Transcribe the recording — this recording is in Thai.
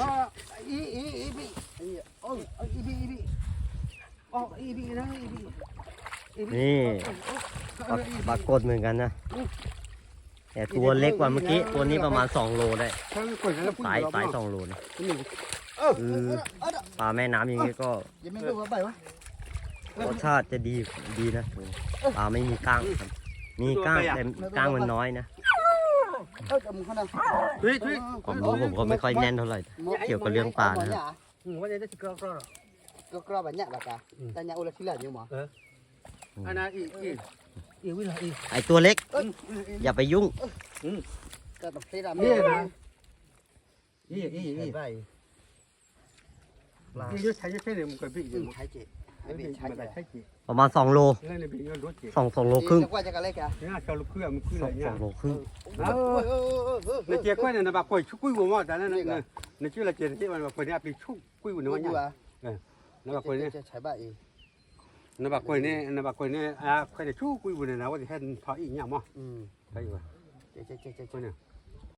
ก็อีอีอีบีอีโอ้อีบีอีบีอ๋ออีบีนะอีบีนี่ปลาปรากฏเหมือนกันนะแต่ตัวเล็กกว่าเมื่อกี้ ตัวนี้ประมาณ 2 โลได้สายสายสองโลนะเออคือปลาแม่น้ำอย่างนี้ก็ยังไม่รู้ว่าไปวะรสชาติจะดีดีนะปลาไม่มีก้างครับมีก้างแต่ก้างมันน้อยนะ ความรู้ผมก็ไม่ค่อยแน่นเท่าไหร่ เกี่ยวกับเรื่องปลานะครับ ว่าจะได้สิกรอกรอก็กรอบแบบเนี้ยแบบกะแต่เนี้ยอุลาชิลาอยู่หมออันนั้นอีอีอีวิลาอีไอตัวเล็กเอ้ยอย่าไปยุ่งก็แบบเซรานี่นะอีอีอีไปอียุใช้ยุใช้เนี่ยมันก็บีอืมใช้เจ็ดไอ้บีใช้เจ็ดใช้จี ประมาณ2โลเล่นในบีก็รถจีสองสองโลครึ่งจะกว่าจะกันเล็กอะนี่น่าชอบลูกเครื่องมันขึ้นสเลองยเนี่สยองโลครึ่งในเจ้าก้อยเนี่ยนะบางคนชุกกุ้ยวัวมาแต่นั่นน่ะในชื่อละเจ้าที่มันบางคนเนี่ยไปชุกกุ้ยวัวเนี่ยนะบางคนเนี่ยจะใช้บ้าอีนะบางคนเนี่ยนะบางคนเนี่ยอ่าใครจะชุกกุ้ยวัวเนี่ยนะว่าจะให้ทออีกอย่างมั้งอืมใช่ป่ะเจ๊เจ๊เจ๊เจ๊คนเนี่ยเ